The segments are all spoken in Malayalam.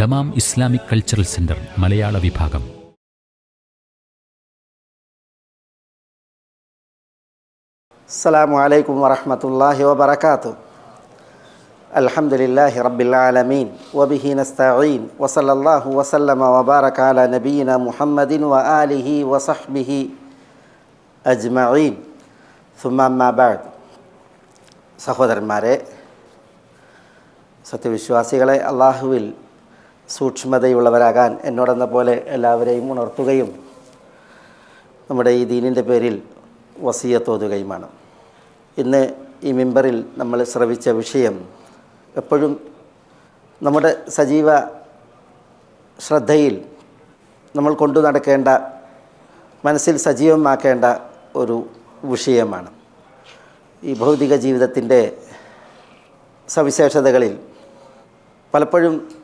ദമാം ഇസ്ലാമിക് കൾച്ചറൽ സെന്റർ മലയാള വിഭാഗം. അസ്സാമു അലൈക്കും വറഹമത്തല്ലാഹി വബർക്കാത്തു അൽഹംദുലില്ലാഹി റബ്ബിൽ ആലമീൻ. വബിഹി നസ്തഈൻ. വസല്ലല്ലാഹു വസല്ലമ വബാറക നബീന മുഹമ്മദിൻ വലിഹി വസഹ്ബിഹി അജ്മഈൻ. സുമാബാദ് സഹോദരന്മാരെ സത്യവിശ്വാസികളെ അള്ളാഹുവിൽ സൂക്ഷ്മതയുള്ളവരാകാൻ എന്നോടെന്ന പോലെ എല്ലാവരെയും ഉണർത്തുകയും നമ്മുടെ ഈ ദീനിന്റെ പേരിൽ വസീയത്തോതുകയുമാണ്. ഇന്ന് ഈ മെമ്പറിൽ നമ്മൾ ശ്രവിച്ച വിഷയം എപ്പോഴും നമ്മുടെ സജീവ ശ്രദ്ധയിൽ നമ്മൾ കൊണ്ടു നടക്കേണ്ട മനസ്സിൽ സജീവമാക്കേണ്ട ഒരു വിഷയമാണ്. ഈ ഭൗതിക ജീവിതത്തിന്റെ സവിശേഷതകളിൽ പലപ്പോഴും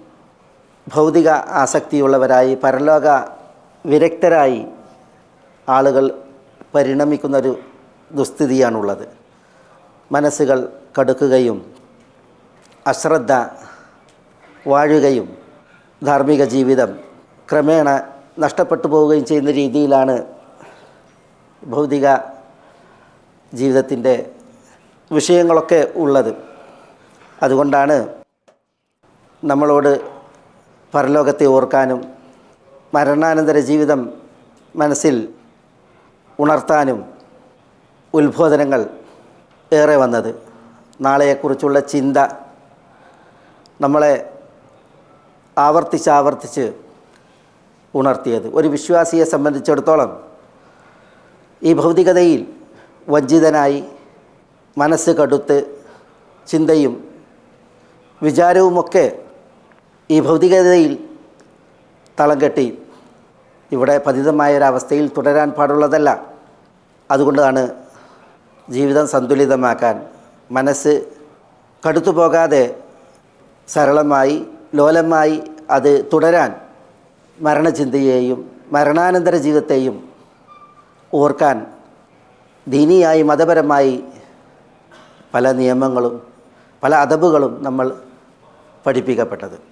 ഭൗതിക ആസക്തിയുള്ളവരായി പരലോക വിരക്തരായി ആളുകൾ പരിണമിക്കുന്നൊരു ദുസ്ഥിതിയാണുള്ളത്. മനസ്സുകൾ കടുക്കുകയും അശ്രദ്ധ വാഴുകയും ധാർമ്മിക ജീവിതം ക്രമേണ നഷ്ടപ്പെട്ടു പോവുകയും ചെയ്യുന്ന രീതിയിലാണ് ഭൗതിക ജീവിതത്തിന്റെ വിഷയങ്ങളൊക്കെ ഉള്ളത്. അതുകൊണ്ടാണ് നമ്മളോട് പരലോകത്തെ ഓർക്കാനും മരണാനന്തര ജീവിതം മനസ്സിൽ ഉണർത്താനും ഉത്ബോധനങ്ങൾ ഏറെ വന്നത്. നാളെയെക്കുറിച്ചുള്ള ചിന്ത നമ്മളെ ആവർത്തിച്ച് ആവർത്തിച്ച് ഉണർത്തിയത്. ഒരു വിശ്വാസിയെ സംബന്ധിച്ചിടത്തോളം ഈ ഭൗതികതയിൽ വഞ്ചിതനായി മനസ്സ് കടുത്ത് ചിന്തയും വിചാരവുമൊക്കെ ഈ ഭൗതികതയിൽ തളം കെട്ടി ഇവിടെ പതിതമായ ഒരവസ്ഥയിൽ തുടരാൻ പാടുള്ളതല്ല. അതുകൊണ്ടാണ് ജീവിതം സന്തുലിതമാക്കാൻ മനസ്സ് കടുത്തു പോകാതെ സരളമായി ലോലമായി അത് തുടരാൻ മരണചിന്തയെയും മരണാനന്തര ജീവിതത്തെയും ഓർക്കാൻ ദീനിയായി മതപരമായി പല നിയമങ്ങളും പല അതബുകളും നമ്മൾ പഠിപ്പിക്കപ്പെട്ടത്.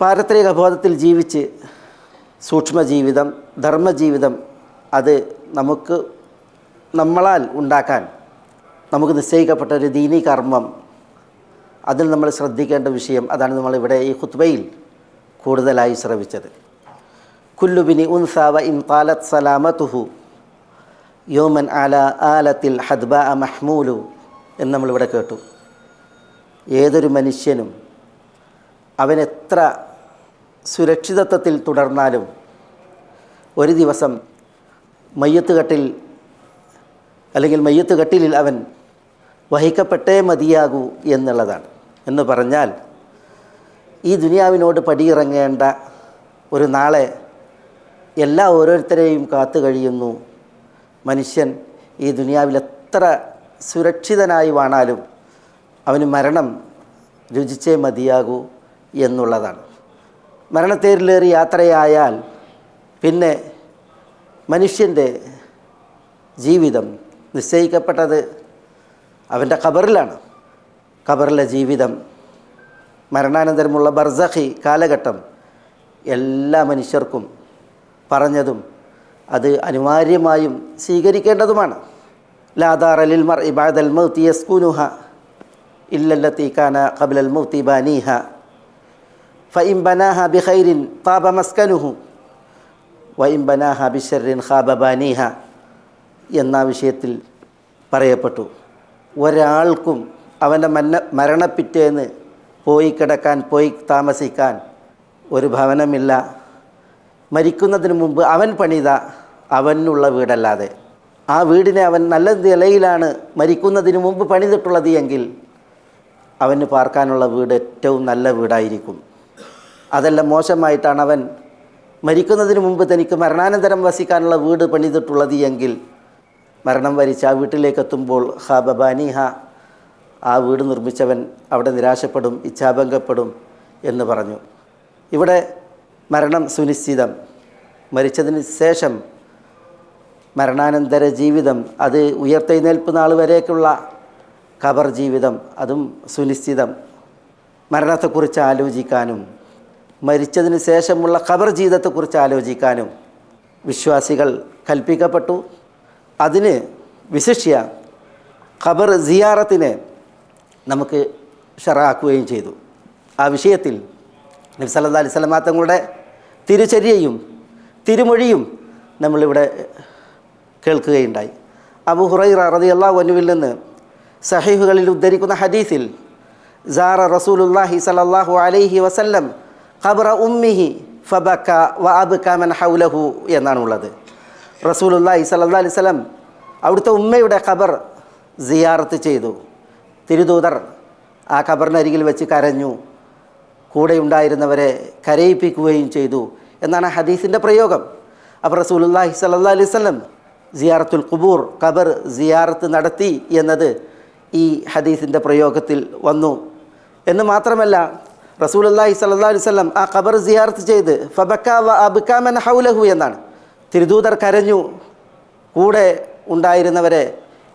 പാരത്രിക ബോധത്തിൽ ജീവിച്ച് സൂക്ഷ്മജീവിതം ധർമ്മജീവിതം അത് നമുക്ക് നമ്മളാൽ ഉണ്ടാക്കാൻ നമുക്ക് നിശ്ചയിക്കപ്പെട്ട ഒരു ദീനി കർമ്മം അതിൽ നമ്മൾ ശ്രദ്ധിക്കേണ്ട വിഷയം അതാണ് നമ്മളിവിടെ ഈ ഹുത്ബയിൽ കൂടുതലായി ശ്രവിച്ചത്. കുല്ലുബിനി ഉൻസാവ ഇൻ താലത് സലാമത്തുഹു യോമൻ ആല ആലത്തിൽ ഹദ്ബ മഹ്മൂലു എന്ന് നമ്മളിവിടെ കേട്ടു. ഏതൊരു മനുഷ്യനും അവനെത്ര സുരക്ഷിതത്വത്തിൽ തുടർന്നാലും ഒരു ദിവസം മയ്യത്ത് കട്ടിൽ അല്ലെങ്കിൽ മയ്യത്ത് കട്ടിലിൽ അവൻ വഹിക്കപ്പെട്ടേ മതിയാകൂ എന്നുള്ളതാണ്. എന്ന് പറഞ്ഞാൽ ഈ ദുനിയാവിനോട് പടിയിറങ്ങേണ്ട ഒരു നാളെ എല്ലാ ഓരോരുത്തരെയും കാത്തു കഴിയുന്നു മനുഷ്യൻ ഈ ദുനിയാവിൽ എത്ര സുരക്ഷിതനായി വാണാലും അവന് മരണം രുചിച്ചേ മതിയാകൂ എന്നുള്ളതാണ്. മരണത്തേരിലേറി യാത്രയായാൽ പിന്നെ മനുഷ്യന്റെ ജീവിതം നിശ്ചയിക്കപ്പെട്ടത് അവന്റെ ഖബറിലാണ്. ഖബറിലെ ജീവിതം മരണാനന്തരമുള്ള ബർസഖി കാലഘട്ടം എല്ലാ മനുഷ്യർക്കും പറഞ്ഞതും അത് അനിവാര്യമായും സ്വീകരിക്കേണ്ടതുമാണ്. ലാദാറലിൽ മർ ഇബാദൽ മൗത്തി യസ്കൂനുഹ ഇല്ലല്ലത്തി കാന ഖബലൽ മൗത്തി ബാനീഹ. ഫഇം ബനാഹ بخير താബ മസ്കനുഹു وإن ബനാഹ ബിഷറിൻ ഖാബ ബാനീഹ എന്ന വിഷയത്തിൽ പറയപ്പെട്ടു. ഒരാൾക്കും അവന്റെ മന്ന മരണപ്പിറ്റേന്ന് പോയി കിടക്കാൻ പോയി താമസിക്കാൻ ഒരു ഭവനമില്ല. മരിക്കുന്നതിന് മുമ്പ് അവൻ പണിത അവനുള്ള വീടല്ലാതെ. ആ വീടിനെ അവൻ നല്ല നിലയിലാണ് മരിക്കുന്നതിന് മുമ്പ് പണിതിട്ടുള്ളത് എങ്കിൽ അവന് പാർക്കാനുള്ള വീട് ഏറ്റവും നല്ല വീടായിരിക്കും. അതെല്ലാം മോശമായിട്ടാണ് അവൻ മരിക്കുന്നതിന് മുമ്പ് തനിക്ക് മരണാനന്തരം വസിക്കാനുള്ള വീട് പണിതിട്ടുള്ളത് എങ്കിൽ മരണം വരിച്ച് ആ വീട്ടിലേക്ക് എത്തുമ്പോൾ ബബാനിഹ ആ വീട് നിർമ്മിച്ചവൻ അവിടെ നിരാശപ്പെടും ഇച്ഛാഭംഗപ്പെടും എന്ന് പറഞ്ഞു. ഇവിടെ മരണം സുനിശ്ചിതം. മരിച്ചതിന് ശേഷം മരണാനന്തര ജീവിതം അത് ഉയർത്തെഴുന്നേൽപ്പ് നാൾ വരേക്കുള്ള ഖബർ ജീവിതം അതും സുനിശ്ചിതം. മരണത്തെക്കുറിച്ച് ആലോചിക്കാനും മരിച്ചതിന് ശേഷമുള്ള ഖബർ ജീവിതത്തെക്കുറിച്ച് ആലോചിക്കാനും വിശ്വാസികൾ കൽപ്പിക്കപ്പെട്ടു. അതിന് വിശിഷ്യ ഖബർ സിയാറത്തിനെ നമുക്ക് ഷറാക്കുകയും ചെയ്തു. ആ വിഷയത്തിൽ നബി സല്ലല്ലാഹു അലൈഹി തങ്ങളുടെ തിരുചര്യയും തിരുമൊഴിയും നമ്മളിവിടെ കേൾക്കുകയുണ്ടായി. അബു ഹുറൈറ റളിയല്ലാഹു അൻഹുവിൽ നിന്ന് സഹീഹുകളിൽ ഉദ്ധരിക്കുന്ന ഹദീസിൽ സാറ റസൂലുല്ലാഹി സല്ലല്ലാഹു അലൈഹി വസല്ലം ഖബ്റ ഉമ്മിഹി ഫബക്ക വ മൻ ഹൗലഹു എന്നാണുള്ളത്. റസൂലുല്ലാഹി സല്ലാ അലൈഹി സ്വലം അവിടുത്തെ ഉമ്മയുടെ ഖബർ സിയാറത്ത് ചെയ്തു. തിരുദൂതർ ആ ഖബറിനരികിൽ വെച്ച് കരഞ്ഞു. കൂടെ ഉണ്ടായിരുന്നവരെ കരയിപ്പിക്കുകയും ചെയ്തു. എന്നാണ് ഹദീസിന്റെ പ്രയോഗം. അപ്പോൾ റസൂലുല്ലാഹി സല്ലാ അലൈഹി സ്വലം സിയാറത്തുൽ ഖുബൂർ ഖബർ സിയാറത്ത് നടത്തി എന്നത് ഈ ഹദീസിന്റെ പ്രയോഗത്തിൽ വന്നു. എന്ന് മാത്രമല്ല റസൂലുല്ലാഹി അലൈഹി വസല്ലം ആ ഖബർ സിയാറത്ത് ചെയ്ത് ഫബക്ക വ ഹൗലഹു എന്നാണ്. തിരുദൂതർ കരഞ്ഞു കൂടെ ഉണ്ടായിരുന്നവരെ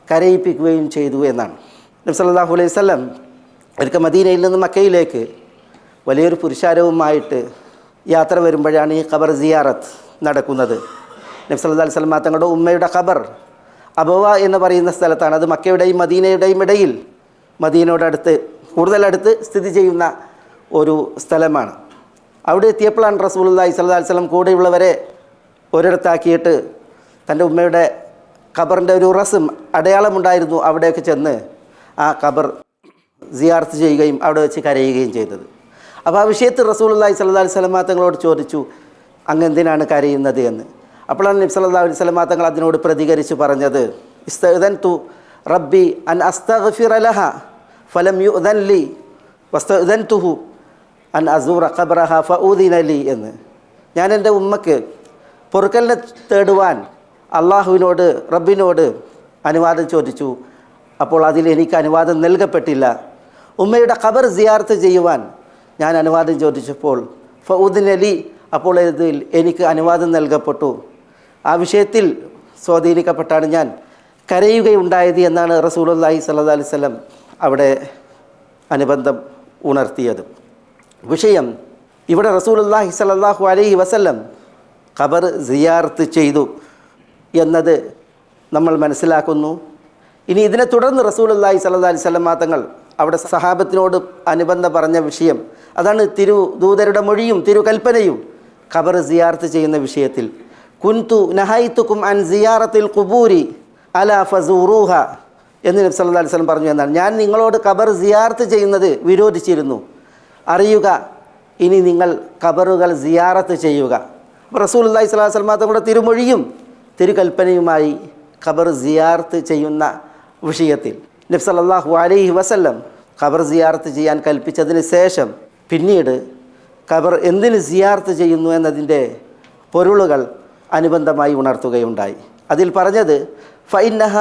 കരയിപ്പിക്കുകയും ചെയ്തു എന്നാണ്. നബി സല്ലല്ലാഹു അലൈഹി വസല്ലം ഒരിക്കൽ മദീനയിൽ നിന്ന് മക്കയിലേക്ക് വലിയൊരു പുരുഷാരവുമായിട്ട് യാത്ര വരുമ്പോഴാണ് ഈ ഖബർ സിയാറത്ത് നടക്കുന്നത്. നബി സല്ലല്ലാഹു അലൈഹി സ്വലം തങ്ങളുടെ ഉമ്മയുടെ ഖബർ അബവ എന്ന് പറയുന്ന സ്ഥലത്താണ്. അത് മക്കയുടെയും മദീനയുടെയും ഇടയിൽ മദീനയോടടുത്ത് കൂടുതലടുത്ത് സ്ഥിതി ചെയ്യുന്ന ഒരു സ്ഥലമാണ്. അവിടെ എത്തിയപ്പോഴാണ് റസൂലുള്ളാഹി സ്വല്ലല്ലാഹു അലൈഹി വസല്ലം കൂടെയുള്ളവരെ ഒരിടത്താക്കിയിട്ട് തന്റെ ഉമ്മയുടെ ഖബറിന്റെ ഒരു റസും അടയാളമുണ്ടായിരുന്നു അവിടെയൊക്കെ ചെന്ന് ആ ഖബർ സിയാർത്ത് ചെയ്യുകയും അവിടെ വെച്ച് കരയുകയും ചെയ്തത്. അപ്പോൾ ആ വിഷയത്തിൽ റസൂലുള്ളാഹി സ്വല്ലല്ലാഹു അലൈഹി വസല്ലം തങ്ങളോട് ചോദിച്ചു അങ്ങ് എന്തിനാണ് കരയുന്നത് എന്ന്? അപ്പോഴാണ് നബി സല്ലല്ലാഹു അലൈഹി സ്വലമാ തങ്ങൾ അതിനോട് പ്രതികരിച്ച് പറഞ്ഞത് ഇസ്തഅദൻ തു റബ്ബി അൻ അസ്തഗ്ഫിറ ലഹ ഫലം യുഅദൻ ലി വസ്തഅദൻതുഹു അൻ അസൂറ ഖബ്റഹ ഫഊദിന ലി എന്ന്. ഞാൻ എന്റെ ഉമ്മക്ക് പൊറുക്കലിനെ തേടുവാൻ അള്ളാഹുവിനോട് റബ്ബിനോട് അനുവാദം ചോദിച്ചു. അപ്പോൾ അതിൽ എനിക്ക് അനുവാദം നൽകപ്പെട്ടില്ല. ഉമ്മയുടെ ഖബർ സിയാർത്ത് ചെയ്യുവാൻ ഞാൻ അനുവാദം ചോദിച്ചപ്പോൾ ഫൗദിൻ അലി അപ്പോൾ ഇതിൽ എനിക്ക് അനുവാദം നൽകപ്പെട്ടു. ആ വിഷയത്തിൽ സ്വാധീനിക്കപ്പെട്ടാണ് ഞാൻ കരയുകയുണ്ടായത് എന്നാണ് റസൂലുള്ളാഹി അല്ലാഹി സല്ലാ അലൈവല്ലം അവിടെ അനുബന്ധം ഉണർത്തിയത്. വിഷയം ഇവിടെ റസൂലുള്ളാഹി സ്വല്ലല്ലാഹു അലൈഹി വസല്ലം ഖബർ സിയാർത്ത് ചെയ്തു എന്നത് നമ്മൾ മനസ്സിലാക്കുന്നു. ഇനി ഇതിനെ തുടർന്ന് റസൂലുള്ളാഹി സല്ലാ അലൈഹി വസല്ലം തങ്ങൾ അവിടെ സഹാബത്തിനോട് അനുബന്ധം പറഞ്ഞ വിഷയം അതാണ് തിരു ദൂതരുടെ മൊഴിയും തിരുകൽപ്പനയും ഖബർ സിയാർത്ത് ചെയ്യുന്ന വിഷയത്തിൽ. കുൻതു നഹൈത്തുക്കും അൻ സിയാറത്തിൽ കുബൂരി അല ഫസൂറൂഹ എന്ന് നബി അല്ലാ അലൈഹി വസല്ലം പറഞ്ഞു എന്നാണ്. ഞാൻ നിങ്ങളോട് ഖബർ സിയാർത്ത് ചെയ്യുന്നത് വിരോധിച്ചിരുന്നു. അറിയുക. ഇനി നിങ്ങൾ കബറുകൾ സിയാറത്ത് ചെയ്യുക. റസൂൽ അലൈഹി വസല്ലം തങ്ങളുടെ തിരുമൊഴിയും തിരുകൽപ്പനയുമായി ഖബർ സിയാർത്ത് ചെയ്യുന്ന വിഷയത്തിൽ നബി സല്ലല്ലാഹു അലൈഹി വസല്ലം ഖബർ സിയാർത്ത് ചെയ്യാൻ കൽപ്പിച്ചതിന് ശേഷം പിന്നീട് ഖബർ എന്തിന് സിയാർത്ത് ചെയ്യുന്നു എന്നതിന്റെ പൊരുളുകൾ അനുബന്ധമായി ഉണർത്തുകയുണ്ടായി. അതിൽ പറഞ്ഞത് ഫൈനഹ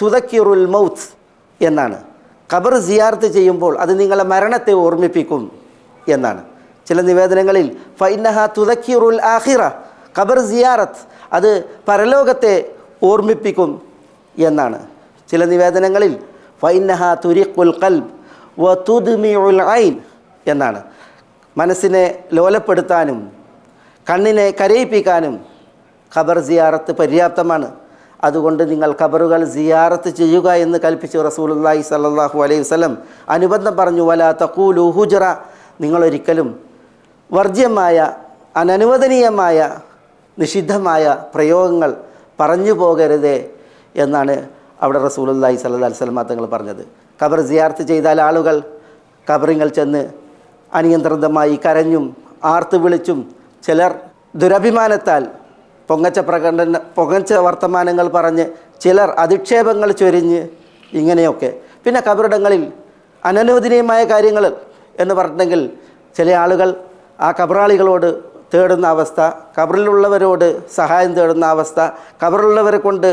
തുതക്കിറുൽ മൗത്ത് എന്നാണ്. ഖബർ സിയാർത്ത് ചെയ്യുമ്പോൾ അത് നിങ്ങളെ മരണത്തെ ഓർമ്മിപ്പിക്കും എന്നാണ്. ചില നിവേദനങ്ങളിൽ ഫൈനഹ തുതക്കിറുൽ ആഹിറ ഖബർ സിയാറത്ത് അത് പരലോകത്തെ ഓർമ്മിപ്പിക്കും എന്നാണ്. ചില നിവേദനങ്ങളിൽ ഫൈനഹ തുരിഖുൽ കൽബ് വ തുദ്മിഉൽ ഐൻ എന്നാണ്. മനസ്സിനെ ലോലപ്പെടുത്താനും കണ്ണിനെ കരയിപ്പിക്കാനും ഖബർ സിയാറത്ത് പര്യാപ്തമാണ്. അതുകൊണ്ട് നിങ്ങൾ ഖബറുകൾ സിയാറത്ത് ചെയ്യുക എന്ന് കൽപ്പിച്ചു റസൂലുള്ളാഹി സ്വല്ലല്ലാഹു അലൈഹി വസ്ലം അനുബന്ധം പറഞ്ഞു വല തഖൂലു ഹുജറ. നിങ്ങളൊരിക്കലും വർജ്യമായ അനനുവദനീയമായ നിഷിദ്ധമായ പ്രയോഗങ്ങൾ പറഞ്ഞു പോകരുതേ എന്നാണ് അവിടെ റസൂലുള്ളാഹി സ്വല്ലല്ലാഹു അലൈഹി തങ്ങൾ പറഞ്ഞത്. ഖബർ സിയാർത്ത് ചെയ്താൽ ആളുകൾ ഖബറിങ്ങൾ ചെന്ന് അനിയന്ത്രിതമായി കരഞ്ഞും ആർത്തു വിളിച്ചും ചിലർ ദുരഭിമാനത്താൽ പൊങ്ങച്ച പ്രകടന പൊങ്ങച്ച വർത്തമാനങ്ങൾ പറഞ്ഞ് ചിലർ അധിക്ഷേപങ്ങൾ ചൊരിഞ്ഞ് ഇങ്ങനെയൊക്കെ. പിന്നെ കബറിടങ്ങളിൽ അനനുവദനീയമായ കാര്യങ്ങൾ എന്ന് പറഞ്ഞിട്ടുണ്ടെങ്കിൽ ചില ആളുകൾ ആ കബറാളികളോട് തേടുന്ന അവസ്ഥ കബറിലുള്ളവരോട് സഹായം തേടുന്ന അവസ്ഥ കബറിലുള്ളവരെ കൊണ്ട്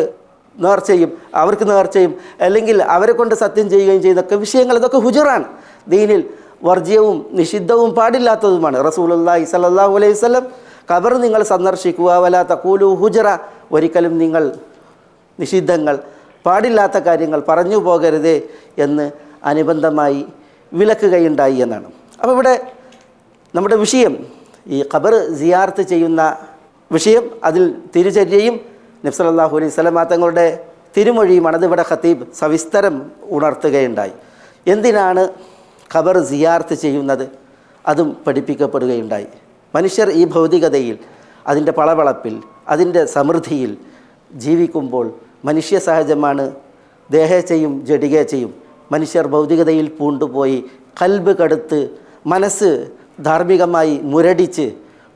നേർച്ചയും അവർക്ക് നേർച്ചയും അല്ലെങ്കിൽ അവരെ കൊണ്ട് സത്യം ചെയ്യുകയും ചെയ്യുന്നൊക്കെ വിഷയങ്ങൾ. ഇതൊക്കെ ഹുജറാണ്. ദീനിൽ വർജ്യവും നിഷിദ്ധവും പാടില്ലാത്തതുമാണ്. റസൂലുള്ളാഹി സ്വല്ലല്ലാഹു അലൈഹി വസല്ലം ഖബർ നിങ്ങൾ സന്ദർശിക്കുക വല തഖൂലു ഹുജറ ഒരിക്കലും നിങ്ങൾ നിഷിദ്ധങ്ങൾ പാടില്ലാത്ത കാര്യങ്ങൾ പറഞ്ഞു പോകരുതേ എന്ന് അനുബന്ധമായി വിലക്കുകയുണ്ടായി എന്നാണ്. അപ്പോൾ ഇവിടെ നമ്മുടെ വിഷയം ഈ ഖബർ സിയാർത്ത് ചെയ്യുന്ന വിഷയം അതിൽ തിരുചര്യയും നബ്സലല്ലാഹു അലൈഹി സ്വലമാ തങ്ങളുടെ തിരുമൊഴിയുമാണ്. അതിവിടെ ഖത്തീബ് സവിസ്തരം ഉണർത്തുകയുണ്ടായി. എന്തിനാണ് ഖബർ സിയാർത്ത് ചെയ്യുന്നത്? അതും പഠിപ്പിക്കപ്പെടുകയുണ്ടായി. മനുഷ്യർ ഈ ഭൗതികതയിൽ അതിന്റെ പളവളപ്പിൽ അതിന്റെ സമൃദ്ധിയിൽ ജീവിക്കുമ്പോൾ മനുഷ്യ സഹജമാണ് ദേഹേച്ഛയും ജഡികേച്ഛയും മനുഷ്യർ ഭൗതികതയിൽ പൂണ്ടുപോയി കൽബ് കടുത്ത് മനസ്സ് ധാർമ്മികമായി മുരടിച്ച്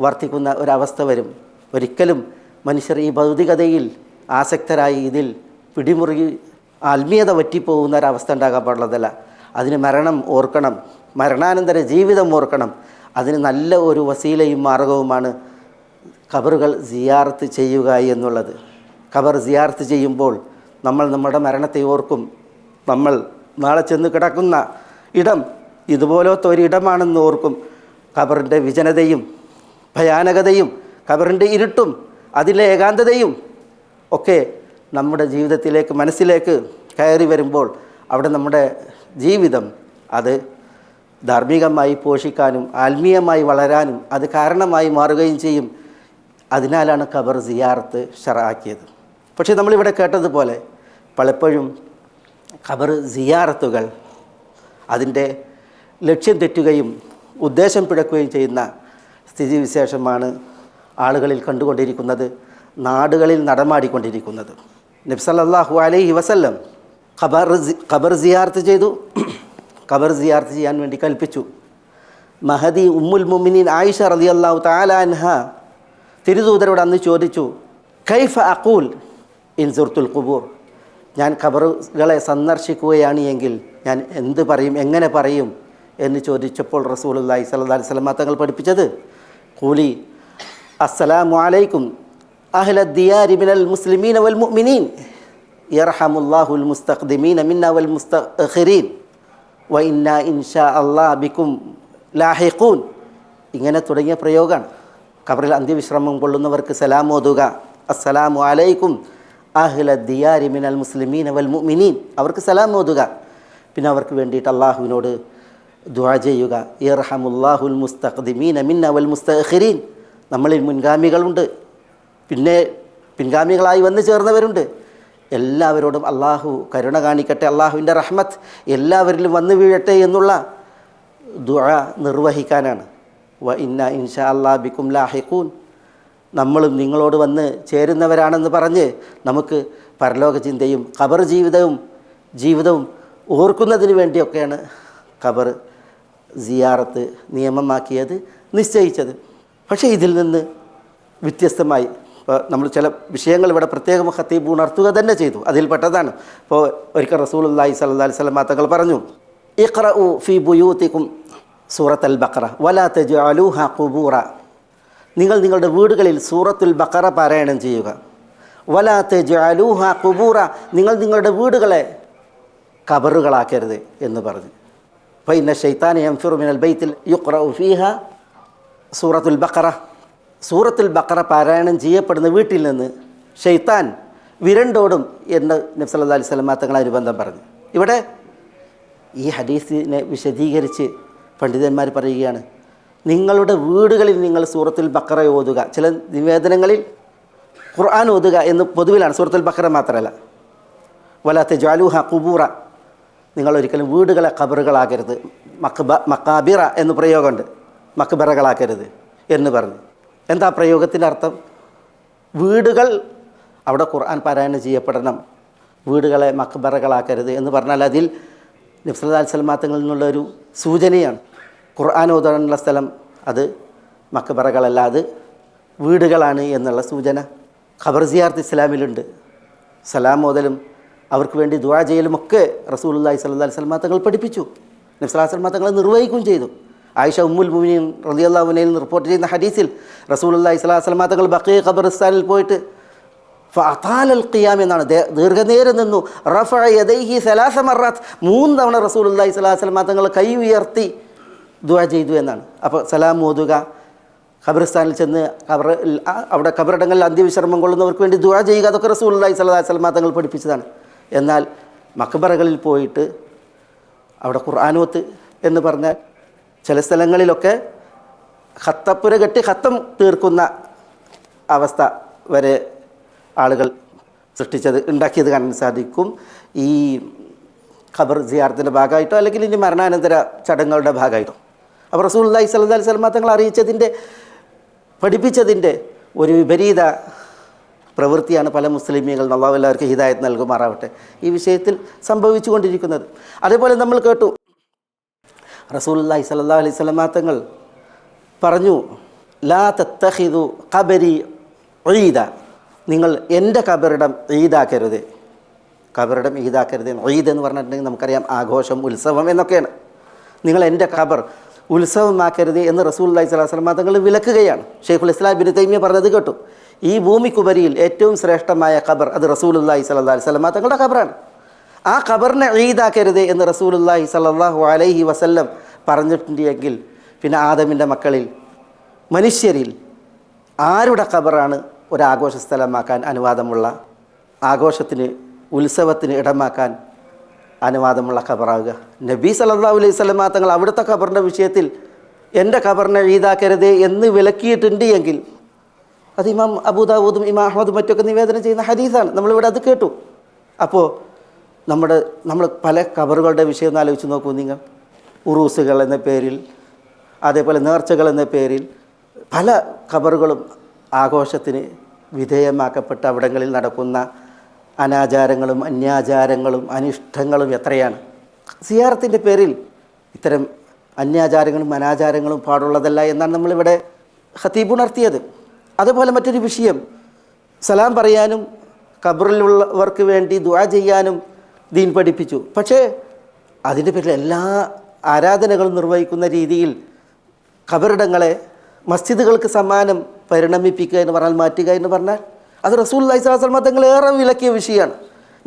വർത്തിക്കുന്ന ഒരവസ്ഥ വരും. ഒരിക്കലും മനുഷ്യർ ഈ ഭൗതികതയിൽ ആസക്തരായി ഇതിൽ പിടിമുറുകി ആത്മീയത വറ്റിപ്പോകുന്ന ഒരവസ്ഥ ഉണ്ടാകാൻ പാടുള്ളതല്ല. അതിന് മരണം ഓർക്കണം മരണാനന്തര ജീവിതം ഓർക്കണം അതിന് നല്ല ഒരു വസീലയും മാർഗവുമാണ് ഖബറുകൾ സിയാർത്ത് ചെയ്യുക എന്നുള്ളത്. ഖബർ സിയാർത്ത് ചെയ്യുമ്പോൾ നമ്മൾ നമ്മുടെ മരണത്തെ ഓർക്കും. നമ്മൾ നാളെ ചെന്ന് കിടക്കുന്ന ഇടം ഇതുപോലത്തെ ഒരു ഇടമാണെന്ന് ഓർക്കും. ഖബറിന്റെ വിജനതയും ഭയാനകതയും ഖബറിന്റെ ഇരുട്ടും അതിലെ ഏകാന്തതയും ഒക്കെ നമ്മുടെ ജീവിതത്തിലേക്ക് മനസ്സിലേക്ക് കയറി വരുമ്പോൾ അവിടെ നമ്മുടെ ജീവിതം അത് ധാർമ്മികമായി പോഷിക്കാനും ആത്മീയമായി വളരാനും അത് കാരണമായി മാറുകയും ചെയ്യും. അതിനാലാണ് ഖബർ സിയാർത്ത് ഷറാക്കിയത്. പക്ഷേ നമ്മളിവിടെ കേട്ടതുപോലെ പലപ്പോഴും ഖബർ സിയാറത്തുകൾ അതിന്റെ ലക്ഷ്യം തെറ്റുകയും ഉദ്ദേശം പിഴക്കുകയും ചെയ്യുന്ന സ്ഥിതിവിശേഷമാണ് ആളുകളിൽ കണ്ടുകൊണ്ടിരിക്കുന്നത് നാടുകളിൽ നടമാടിക്കൊണ്ടിരിക്കുന്നത്. നബ്സല്ലാഹു അലൈഹി വസല്ലം ഖബർ ഖബർ സിയാർത്ത് ചെയ്തു. ഖബർ സിയാർത്ത് ചെയ്യാൻ വേണ്ടി കൽപ്പിച്ചു. മഹദി ഉമ്മുൽ മുമിനീൻ ആയിഷ റതി അള്ളാഹു താലാൻഹ തിരുദൂതരോട് അന്ന് ചോദിച്ചു കൈഫ അക്കൂൽ ഇൻ സുർത്തുൽ കുബൂർ ഞാൻ ഖബറുകളെ സന്ദർശിക്കുകയാണ് എങ്കിൽ ഞാൻ എന്ത് പറയും എങ്ങനെ പറയും എന്ന് ചോദിച്ചപ്പോൾ റസൂലുള്ളാഹി സല്ലാ വസല്ലം തങ്ങൾ പഠിപ്പിച്ചത് കൂലി അസ്സലാമു അലൈക്കും അഹ്ല മുസ്ലിമീൻ വൽ മുഅ്മിനീൻ യർഹമുല്ലാഹുൽ മുസ്തഖ്ദിമീന മിന്ന വൽ മുസ്തഖിരീൻ. വ ഇന്ന ഇൻഷാ അള്ളാ ബിക്കും ലാഹിഖൂൻ ഇങ്ങനെ തുടങ്ങിയ പ്രയോഗമാണ്. കബറിൽ അന്ത്യവിശ്രമം കൊള്ളുന്നവർക്ക് സലാം ഓതുക. അസ്സലാമു അലൈക്കും അഹ്ല ദിയാരി മിനൽ മുസ്ലിമീന വൽ മുഅ്മിനീൻ. അവർക്ക് സലാം ഓതുക. പിന്നെ അവർക്ക് വേണ്ടിയിട്ട് അള്ളാഹുവിനോട് ദുആ ചെയ്യുക. ഇർഹമുല്ലാഹുൽ മുസ്തഖ്ദിമീന മിന്ന വൽ മുസ്തഖിരീൻ. നമ്മളിൽ മുൻഗാമികളുണ്ട്. പിന്നെ പിൻഗാമികളായി വന്നു ചേർന്നവരുണ്ട്. എല്ലാവരോടും അള്ളാഹു കരുണ കാണിക്കട്ടെ അള്ളാഹുവിന്റെ റഹ്മത്ത് എല്ലാവരിലും വന്നു വീഴട്ടെ എന്നുള്ള ദുആ നിർവഹിക്കാനാണ്. വ ഇന്ന ഇൻഷാ അല്ലാ ബിക്കും ലാഹിഖൂൻ. നമ്മളും നിങ്ങളോട് വന്ന് ചേരുന്നവരാണെന്ന് പറഞ്ഞ് നമുക്ക് പരലോക ചിന്തയും ഖബർ ജീവിതവും ജീവിതവും ഓർക്കുന്നതിന് വേണ്ടിയൊക്കെയാണ് ഖബർ സിയാറത്ത് നിയമമാക്കിയത് നിശ്ചയിച്ചത്. പക്ഷേ ഇതിൽ നിന്ന് വ്യത്യസ്തമായി നമ്മൾ ചില വിഷയങ്ങൾ ഇവിടെ പ്രത്യേകം ഹത്തീബ് ഉണർത്തുക തന്നെ ചെയ്തു. അതിൽപ്പെട്ടതാണ്. ഇപ്പോൾ ഒരിക്കൽ റസൂലുള്ളാഹി സ്വല്ലല്ലാഹി അലൈഹി വസല്ലം തങ്ങൾ പറഞ്ഞു ഇഖ്റഉ ഫി ബുയൂത്തിക്കും സൂറത്ത് അൽ ബഖറ വലാ തജ്അലൂഹ കുബൂറ നിങ്ങൾ നിങ്ങളുടെ വീടുകളിൽ സൂറത്തുൽ ബക്കറ പാരായണം ചെയ്യുക. വലാ തജ്അലൂഹ കുബൂറ നിങ്ങൾ നിങ്ങളുടെ വീടുകളെ കബറുകളാക്കരുത് എന്ന് പറഞ്ഞു. ഫൈന ഷെയ്ത്താനെ യംഫിറു മിനൽ ബൈത്തിൽ യുഖ്റഉ ഫീഹ സൂറത്തുൽ ബഖറ. സൂറത്തുൽ ബക്കറ പാരായണം ചെയ്യപ്പെടുന്ന വീട്ടിൽ നിന്ന് ഷെയ്ത്താൻ വിരണ്ടോടും എന്ന് നബ്സല്ലാ അലൈഹി സ്വലമാ തങ്ങൾ അനുബന്ധം പറഞ്ഞു. ഇവിടെ ഈ ഹദീസിനെ വിശദീകരിച്ച് പണ്ഡിതന്മാർ പറയുകയാണ് നിങ്ങളുടെ വീടുകളിൽ നിങ്ങൾ സൂറത്തുൽ ബക്കറ ഓതുക. ചില നിവേദനങ്ങളിൽ ഖുർആൻ ഓതുക എന്ന് പൊതുവിലാണ് സൂറത്തുൽ ബക്കറ മാത്രമല്ല. വല്ലാത്ത ജാലുഹ കുബൂറ നിങ്ങൾ ഒരിക്കലും വീടുകളെ ഖബറുകളാക്കരുത്. മക്ബ മക്കാബിറ എന്ന് പ്രയോഗമുണ്ട്. മക്ബറകളാക്കരുത് എന്ന് പറഞ്ഞു. എന്താ പ്രയോഗത്തിന്റെ അർത്ഥം? വീടുകൾ അവിടെ ഖുർആൻ പാരായണം ചെയ്യപ്പെടണം. വീടുകളെ മക്ബറകളാക്കരുത് എന്ന് പറഞ്ഞാൽ അതിൽ നിഫ്സലാൽ സൽമാത്തങ്ങളിൽ നിന്നുള്ള ഒരു സൂചനയാണ്. ഖുർആൻ ഓതാനുള്ള സ്ഥലം അത് മക്ബറകളല്ല അത് വീടുകളാണ് എന്നുള്ള സൂചന. ഖബർ സിയാർത്ത് ഇസ്ലാമിലുണ്ട്. സലാം ഓതലും അവർക്ക് വേണ്ടി ദുആ ചെയ്യലുമൊക്കെ സ്വല്ലല്ലാഹി അലൈഹി വസല്ലം തങ്ങൾ പഠിപ്പിച്ചു. സ്വലമ തങ്ങൾ നിർവഹിക്കുകയും ചെയ്തു. ആയിഷ ഉമ്മുൽ മുമിനീൻ നിന്ന് റിപ്പോർട്ട് ചെയ്യുന്ന ഹദീസിൽ അലൈഹി വസല്ലം തങ്ങൾ ബഖീ ഖബർസ്ഥാനിൽ പോയിട്ട് ഫഅതാലൽ ഖിയാം എന്നാണ്. ദീർഘനേരം നിന്നു. റഫ യദൈഹി സലാസ മറാത്ത് മൂന്ന് തവണ റസൂലുള്ളാഹി അലൈഹി വസല്ലം തങ്ങൾ കൈ ഉയർത്തി ദുആ ചെയ്തു എന്നാണ്. അപ്പോൾ സലാം ഓതുക ഖബർസ്ഥാനിൽ ചെന്ന് ഖബർ അവിടെ ഖബറിടങ്ങളിൽ അന്ത്യവിശ്രമം കൊള്ളുന്നവർക്ക് വേണ്ടി ദുആ ചെയ്യുക അതൊക്കെ റസൂലുള്ളാഹി സ്വല്ലല്ലാഹി അലൈഹി വസല്ലം തങ്ങൾ പഠിപ്പിച്ചതാണ്. എന്നാൽ മക്ബറകളിൽ പോയിട്ട് അവിടെ ഖുർആാനോത്ത് എന്ന് പറഞ്ഞാൽ ചില സ്ഥലങ്ങളിലൊക്കെ ഹത്തപ്പുര കെട്ടി ഹത്തം തീർക്കുന്ന അവസ്ഥ വരെ ആളുകൾ സൃഷ്ടിച്ചത് ഉണ്ടാക്കിയത് കാണാൻ സാധിക്കും. ഈ ഖബർ സിയാർത്തിന്റെ ഭാഗമായിട്ടോ അല്ലെങ്കിൽ ഇനി മരണാനന്തര ചടങ്ങുകളുടെ ഭാഗമായിട്ടോ. അപ്പോൾ റസൂൽ അലൈഹി അലി സ്വലമ തങ്ങൾ അറിയിച്ചതിന്റെ പഠിപ്പിച്ചതിന്റെ ഒരു വിപരീത പ്രവൃത്തിയാണ് പല മുസ്ലിമീങ്ങൾ അള്ളാഹു എല്ലാവർക്കും ഹിദായത്ത് നൽകുമാറാവട്ടെ. ഈ വിഷയത്തിൽ സംഭവിച്ചു കൊണ്ടിരിക്കുന്നത് അതേപോലെ നമ്മൾ കേട്ടു റസൂലുള്ളാഹി സ്വല്ലല്ലാഹു അലൈഹി സ്വലമാ തങ്ങൾ പറഞ്ഞു ലാ തത്തഹിദു ഖബരി ഈദ. നിങ്ങൾ എന്റെ കബറിടം ഈദാക്കരുത്. കബറിടം ഈദാക്കരുത് ഈദ് എന്ന് പറഞ്ഞിട്ടുണ്ടെങ്കിൽ നമുക്കറിയാം ആഘോഷം ഉത്സവം എന്നൊക്കെയാണ്. നിങ്ങൾ എന്റെ ഖബർ ഉത്സവമാക്കരുത് എന്ന് റസൂൽ അള്ളഹി സ്വലാഹു വസ്ലമ തങ്ങൾ വിലക്കുകയാണ്. ഷെയ്ഖുൽ ഇസ്ലാം ബിൻ തൈമിയ പറഞ്ഞത് കേട്ടു. ഈ ഭൂമിക്കുപരിയിൽ ഏറ്റവും ശ്രേഷ്ഠമായ ഖബർ അത് റസൂൽ അല്ലാഹി സ്വലാ അലൈഹി സ്വലം തങ്ങളുടെ ഖബറാണ്. ആ ഖബറിനെ ഈദാക്കരുത് എന്ന് റസൂലുല്ലാഹി സല്ലാഹു അലൈഹി വസല്ലം പറഞ്ഞിട്ടുണ്ടെങ്കിൽ പിന്നെ ആദമിന്റെ മക്കളിൽ മനുഷ്യരിൽ ആരുടെ ഖബറാണ് ഒരാഘോഷ സ്ഥലമാക്കാൻ അനുവാദമുള്ള ആഘോഷത്തിന് ഉത്സവത്തിന് ഇടമാക്കാൻ അനുവാദമുള്ള ഖബറാകുക? നബി സല്ലാഹു അലൈഹി സ്വലമാ തങ്ങൾ അവിടുത്തെ ഖബറിന്റെ വിഷയത്തിൽ എന്റെ ഖബറിനെ ഈദാക്കരുത് എന്ന് വിലക്കിയിട്ടുണ്ട് എങ്കിൽ അത് ഇമാം അബൂദാവൂദും ഇമാം അഹമ്മദും മറ്റൊക്കെ നിവേദനം ചെയ്യുന്ന ഹദീസാണ്. നമ്മളിവിടെ അത് കേട്ടു. അപ്പോൾ നമ്മുടെ നമ്മൾ പല കബറുകളുടെ വിഷയം ഒന്ന് ആലോചിച്ച് നോക്കൂ നിങ്ങൾ. ഉറൂസുകൾ എന്ന പേരിൽ അതേപോലെ നേർച്ചകൾ എന്ന പേരിൽ പല കബറുകളും ആഘോഷത്തിന് വിധേയമാക്കപ്പെട്ട അവിടങ്ങളിൽ നടക്കുന്ന അനാചാരങ്ങളും അന്യാചാരങ്ങളും അനിഷ്ടങ്ങളും എത്രയാണ്? സിയാറത്തിന്റെ പേരിൽ ഇത്തരം അന്യാചാരങ്ങളും അനാചാരങ്ങളും പാടുള്ളതല്ല എന്നാണ് നമ്മളിവിടെ ഹത്തീബ് ഉണർത്തിയത് അതുപോലെ മറ്റൊരു വിഷയം സലാം പറയാനും കബറിലുള്ളവർക്ക് വേണ്ടി ദുആ ചെയ്യാനും ദീൻ പഠിപ്പിച്ചു. പക്ഷേ അതിന്റെ പേരിൽ എല്ലാ ആരാധനകളും നിർവഹിക്കുന്ന രീതിയിൽ ഖബറിടങ്ങളെ മസ്ജിദുകൾക്ക് സമ്മാനം പരിണമിപ്പിക്കുക എന്ന് പറഞ്ഞാൽ മാറ്റുക എന്ന് പറഞ്ഞാൽ അത് റസൂൽ അലൈഹിസ്ലാം തങ്ങൾ ഏറെ വിലക്കിയ വിഷയമാണ്.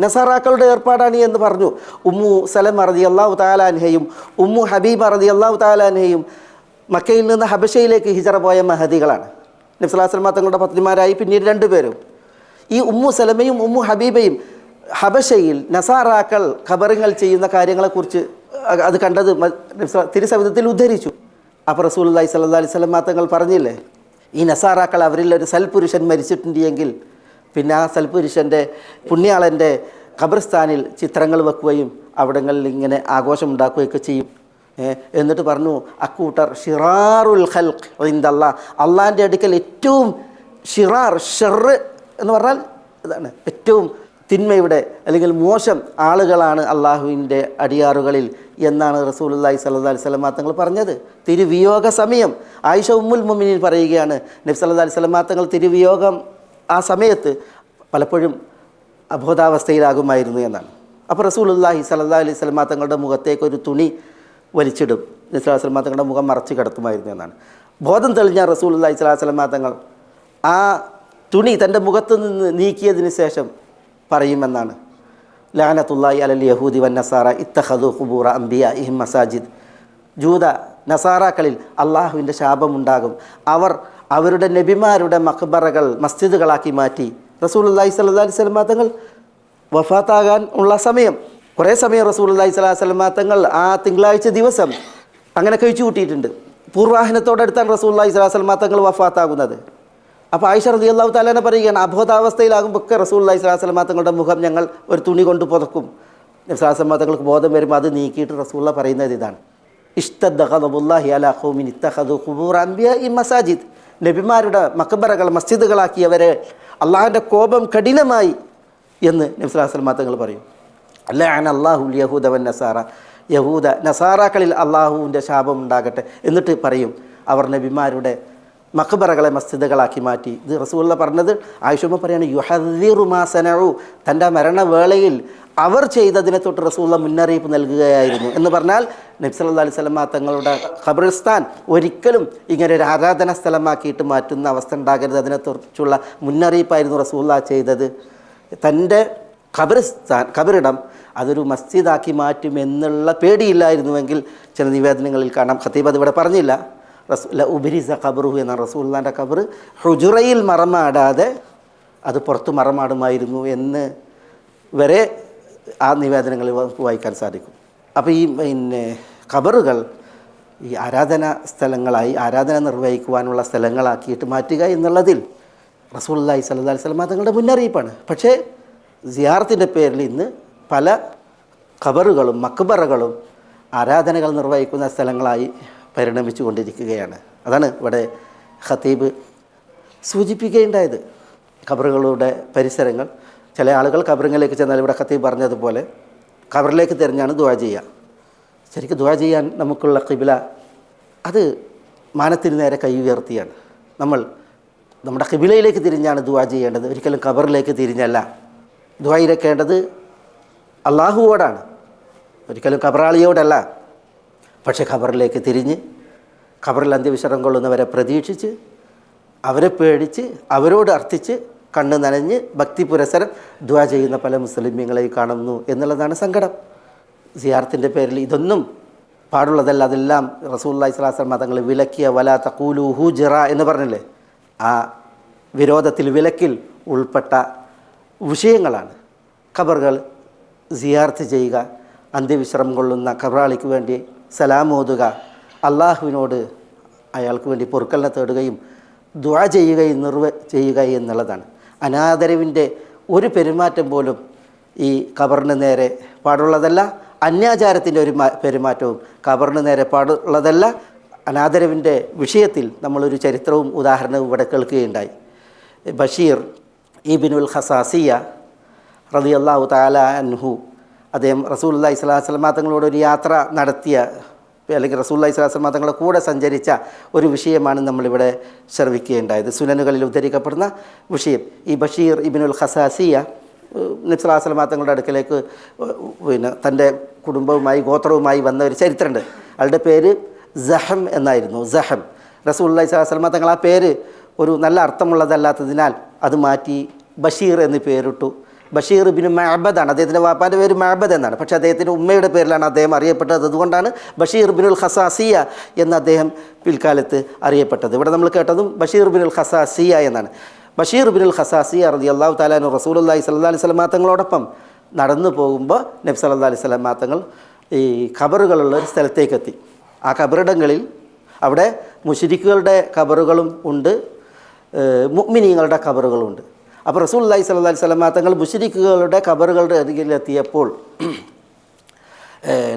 നസാറാക്കളുടെ ഏർപ്പാടാണ് എന്ന് പറഞ്ഞു. ഉമ്മു സലം അറതി അള്ളാഹു താലാൻഹയും ഉമ്മു ഹബീബ് അറതി അള്ളാഹു താലാൻഹയും മക്കയിൽ നിന്ന് ഹബഷയിലേക്ക് ഹിജറ പോയ മഹദികളാണ്. നബ്സലാസ്ലമ തങ്ങളുടെ പത്നിമാരായി പിന്നീട് രണ്ടുപേരും. ഈ ഉമ്മു സലമയും ഉമ്മു ഹബീബയും ഹബഷയിൽ നസാറാക്കൾ ഖബറുകൾ ചെയ്യുന്ന കാര്യങ്ങളെക്കുറിച്ച് അത് കണ്ടത് തിരുസവിധത്തിൽ ഉദ്ധരിച്ചു. അപ്പോൾ റസൂൽ അള്ളഹി സല്ലാ അലൈഹി സ്വലം തങ്ങൾ പറഞ്ഞില്ലേ? ഈ നസാറാക്കൾ അവരിൽ ഒരു സൽപുരുഷൻ മരിച്ചിട്ടുണ്ട് എങ്കിൽ പിന്നെ ആ സൽപുരുഷന്റെ പുണ്യാളന്റെ ഖബർസ്ഥാനിൽ ചിത്രങ്ങൾ വെക്കുകയും അവിടങ്ങളിൽ ഇങ്ങനെ ആഘോഷം ഉണ്ടാക്കുകയൊക്കെ ചെയ്യും. എന്നിട്ട് പറഞ്ഞു അക്കൂട്ടർ ഷിറാറുൽ ഹൽഖ് ഇന്ദല്ല അള്ളാന്റെ അടുക്കൽ ഏറ്റവും ഷിറാർ ഷെറ് എന്ന് പറഞ്ഞാൽ ഇതാണ് ഏറ്റവും തിന്മയുടെ അല്ലെങ്കിൽ മോശം ആളുകളാണ് അള്ളാഹുവിന്റെ അടിയാറുകളിൽ എന്നാണ് റസൂലുള്ളാഹി സ്വല്ലല്ലാഹി അലൈഹി വസല്ലം തങ്ങൾ പറഞ്ഞത്. തിരുവിയോഗ സമയം. ആയിഷ ഉമ്മുൽ മുമിനിൻ പറയുകയാണ് നബി സല്ലല്ലാഹി അലൈഹി വസല്ലം തങ്ങൾ തിരുവിയോഗം ആ സമയത്ത് പലപ്പോഴും അബോധാവസ്ഥയിലാകുമായിരുന്നു എന്നാണ്. അപ്പോൾ റസൂലുള്ളാഹി സ്വല്ലല്ലാഹി അലൈഹി വസല്ലം തങ്ങളുടെ മുഖത്തേക്ക് ഒരു തുണി വലിച്ചിടും. നബി അലൈഹി വസല്ലം തങ്ങളുടെ മുഖം മറച്ചു കിടത്തുമായിരുന്നു എന്നാണ്. ബോധം തെളിഞ്ഞ സ്വല്ലല്ലാഹി അലൈഹി വസല്ലം തങ്ങൾ ആ തുണി തന്റെ മുഖത്ത് നിന്ന് നീക്കിയതിന് ശേഷം പറയുമെന്നാണ്. ലാനത്തുല്ലായി അലൽ യഹൂദി വൻ നസാറ ഇത്തഹദു ഖുബൂറ അംബിയ ഇഹിം മസാജിദ്. ജൂത നസാറാക്കളിൽ അള്ളാഹുവിന്റെ ശാപമുണ്ടാകും. അവർ അവരുടെ നബിമാരുടെ മക്ബറകൾ മസ്ജിദുകളാക്കി മാറ്റി. റസൂലുള്ളാഹി സ്വല്ലല്ലാഹി അലൈഹി സ്വലമാങ്ങൾ വഫാത്താകാൻ ഉള്ള സമയം. കുറേ സമയം റസൂലുള്ളാഹി സ്വല്ലല്ലാഹി അലൈഹി സ്വലമാങ്ങൾ ആ തിങ്കളാഴ്ച ദിവസം അങ്ങനെ കഴിച്ചു കൂട്ടിയിട്ടുണ്ട് പൂർവാഹനത്തോടടുത്താണ് റസൂലുള്ളാഹി സ്വല്ലല്ലാഹി അലൈഹി സ്വലമാങ്ങൾ വഫാത്താകുന്നത്. അപ്പോൾ ആയിഷ റതി അള്ളാഹു താലാനെ പറയുകയാണ് അബോധാവസ്ഥയിലാകുമ്പോൾ റസൂൽ അള്ളഹി സ്വലാസ്ലമ തങ്ങളുടെ മുഖം ഞങ്ങൾ ഒരു തുണി കൊണ്ട് പുതക്കും. സ്വലാസ്ലമ തങ്ങൾക്ക് ബോധം വരുമ്പോൾ അത് നീക്കിയിട്ട് റസൂള്ള പറയുന്നത് ഇതാണ്. ഈ മസാജിദ്. നബിമാരുടെ മക്കബറകൾ മസ്ജിദുകളാക്കിയവരെ അള്ളാഹിന്റെ കോപം കഠിനമായി എന്ന് നബി സ്വലാസ്ലമ തങ്ങൾ പറയും. അല്ല ആൻ അള്ളാഹു യഹൂദവൻ നസാറ. യഹൂദ നസാറാക്കളിൽ അള്ളാഹുവിന്റെ ശാപം ഉണ്ടാകട്ടെ എന്നിട്ട് പറയും. അവർ നബിമാരുടെ മക്ബറകളെ മസ്ജിദുകളാക്കി മാറ്റി. ഇത് റസൂള്ള പറഞ്ഞത് ആയിഷുമ്മ പറയാണ് യുഹദിറു മാസനു തന്റെ മരണവേളയിൽ അവർ ചെയ്തതിനെ തൊട്ട് റസൂള്ള മുന്നറിയിപ്പ് നൽകുകയായിരുന്നു. എന്ന് പറഞ്ഞാൽ നബ്സല്ലാ അലൈഹി തങ്ങളുടെ ഖബറിസ്ഥാൻ ഒരിക്കലും ഇങ്ങനെ ഒരു ആരാധന സ്ഥലമാക്കിയിട്ട് മാറ്റുന്ന അവസ്ഥ ഉണ്ടാകരുത്. അതിനെക്കുറിച്ചുള്ള മുന്നറിയിപ്പായിരുന്നു റസൂള്ള ചെയ്തത്. തന്റെ ഖബറിസ്ഥാൻ ഖബറിടം അതൊരു മസ്ജിദാക്കി മാറ്റുമെന്നുള്ള പേടിയില്ലായിരുന്നുവെങ്കിൽ ചില നിവേദനങ്ങളിൽ കാണാം. ഖത്തീബ് അത് ഇവിടെ പറഞ്ഞില്ല. റസൂല ഉബിരിസ ഖബറുഹു എന്ന റസൂല്ലാന്റെ ഖബർ ഹുജുറയിൽ മറമാടാതെ അത് പുറത്ത് മറമാടുമായിരുന്നു എന്ന് വരെ ആ നിവേദനങ്ങൾ വായിക്കാൻ സാധിക്കും. അപ്പോൾ ഈ പിന്നെ ഖബറുകൾ ഈ ആരാധന സ്ഥലങ്ങളായി ആരാധന നിർവഹിക്കുവാനുള്ള സ്ഥലങ്ങളാക്കിയിട്ട് മാറ്റുക എന്നുള്ളതിൽ റസൂല്ലായി സല്ലാ വസല്ലം തങ്ങളുടെ മുന്നറിയിപ്പാണ്. പക്ഷേ സിയാറത്തിന്റെ പേരിൽ ഇന്ന് പല കബറുകളും മക്ബറകളും ആരാധനകൾ നിർവഹിക്കുന്ന സ്ഥലങ്ങളായി പരിണമിച്ചു കൊണ്ടിരിക്കുകയാണ് അതാണ് ഇവിടെ ഖത്തീബ് സൂചിപ്പിക്കുകയുണ്ടായത് ഖബറുകളുടെ പരിസരങ്ങൾ ചില ആളുകൾ ഖബറുകളിലേക്ക് ചെന്നാൽ ഇവിടെ ഖത്തീബ് പറഞ്ഞതുപോലെ ഖബറിലേക്ക് തിരഞ്ഞാണ് ദുവാ ചെയ്യുക. ശരിക്കും ദുവാ ചെയ്യാൻ നമുക്കുള്ള കിബില അത് മാനത്തിന് നേരെ കൈ ഉയർത്തിയാണ്. നമ്മൾ നമ്മുടെ കിബിലയിലേക്ക് തിരിഞ്ഞാണ് ദുവാ ചെയ്യേണ്ടത്. ഒരിക്കലും ഖബറിലേക്ക് തിരിഞ്ഞല്ല. ദുവായിരക്കേണ്ടത് അള്ളാഹുവോടാണ് ഒരിക്കലും ഖബറാളിയോടല്ല. പക്ഷേ ഖബറിലേക്ക് തിരിഞ്ഞ് ഖബറിൽ അന്ത്യവിശ്രമം കൊള്ളുന്നവരെ പ്രതീക്ഷിച്ച് അവരെ പേടിച്ച് അവരോട് അർത്ഥിച്ച് കണ്ണ് നനഞ്ഞ് ഭക്തി പുരസരം ദ്വാ ചെയ്യുന്ന പല മുസ്ലിമീങ്ങളെ കാണുന്നു എന്നുള്ളതാണ് സങ്കടം. സിയാർത്തിന്റെ പേരിൽ ഇതൊന്നും പാടുള്ളതല്ല. അതെല്ലാം റസൂല്ലായി സ്വലാസ്ലം മതങ്ങൾ വിലക്കിയ വല തക്കൂലു ഹുജിറ എന്ന് പറഞ്ഞില്ലേ? ആ വിരോധത്തിൽ വിലക്കിൽ ഉൾപ്പെട്ട വിഷയങ്ങളാണ്. ഖബറുകൾ സിയാർത്ത് ചെയ്യുക അന്ത്യവിശ്രമം കൊള്ളുന്ന ഖബറാളിക്ക് വേണ്ടി സലാം ഓതുക അള്ളാഹുവിനോട് അയാൾക്ക് വേണ്ടി പൊറുക്കലിനെ തേടുകയും ദുആ ചെയ്യുകയും നിർവ ചെയ്യുക എന്നുള്ളതാണ്. അനാദരവിന്റെ ഒരു പെരുമാറ്റം പോലും ഈ കബറിന് നേരെ പാടുള്ളതല്ല അന്യാചാരത്തിന്റെ ഒരു പെരുമാറ്റവും കബറിന് നേരെ പാടുള്ളതല്ല. അനാദരവിന്റെ വിഷയത്തിൽ നമ്മളൊരു ചരിത്രവും ഉദാഹരണവും ഇവിടെ കേൾക്കുകയുണ്ടായി. ബഷീർ ഇബിനുൽ ഹസാസിയ റതി അള്ളാഹു താല അൻഹു അദ്ദേഹം റസൂല്ലാ ഇസ്ലാം സ്വലമാ തങ്ങളോട് ഒരു യാത്ര നടത്തിയ അല്ലെങ്കിൽ റസൂല്ലാ ഇസ്ലാം സ്വലമാ തങ്ങളുടെ കൂടെ സഞ്ചരിച്ച ഒരു വിഷയമാണ് നമ്മളിവിടെ ശ്രവിക്കുകയുണ്ടായത്. സുനനുകളിൽ ഉദ്ധരിക്കപ്പെടുന്ന വിഷയം. ഈ ബഷീർ ഇബിനുൽ ഖസാസിയ നബ്സലാ സ്വലമാ തങ്ങളുടെ അടുക്കലേക്ക് പിന്നെ തന്റെ കുടുംബവുമായി ഗോത്രവുമായി വന്ന ഒരു ചരിത്രമുണ്ട്. അയാളുടെ പേര് ജഹം എന്നായിരുന്നു. ജഹം റസൂല്ലാ ഇസ്ലാം സ്വലമാ തങ്ങൾ ആ പേര് ഒരു നല്ല അർത്ഥമുള്ളതല്ലാത്തതിനാൽ അത് മാറ്റി ബഷീർ എന്ന് പേരിട്ടു. ബഷീർ ബിൻ മഹബദാണ് അദ്ദേഹത്തിന്റെ വാപ്പാന്റെ പേര് മഹബദ് എന്നാണ്. പക്ഷേ അദ്ദേഹത്തിന്റെ ഉമ്മയുടെ പേരിലാണ് അദ്ദേഹം അറിയപ്പെട്ടത്. അതുകൊണ്ടാണ് ബഷീർ ബിനുൽ ഖസാസിയ എന്ന് അദ്ദേഹം പിൽക്കാലത്ത് അറിയപ്പെട്ടത്. ഇവിടെ നമ്മൾ കേട്ടതും ബഷീർ ബിനുൽ ഖസാസിയ എന്നാണ്. ബഷീർ ബിനുൽ ഖസാസിയ റതി അള്ളാഹു താലാനു റസൂലി സല്ലാ അലൈഹി സ്വലമാ തങ്ങളോടൊപ്പം നടന്നു പോകുമ്പോൾ നബി സല്ലാ അലൈഹി സ്വലമാ തങ്ങൾ ഈ ഖബറുകളുള്ള ഒരു സ്ഥലത്തേക്കെത്തി. ആ ഖബറിടങ്ങളിൽ അവിടെ മുഷിരിക്കുകളുടെ ഖബറുകളും ഉണ്ട് മുഗ്മിനീങ്ങളുടെ ഖബറുകളുണ്ട് അപ്പോൾ സ്വല്ലല്ലാഹി അലൈഹി വസല്ലമ തങ്ങൾ മുഷരിക്കുകളുടെ ഖബറുകളുടെ അരികിലെത്തിയപ്പോൾ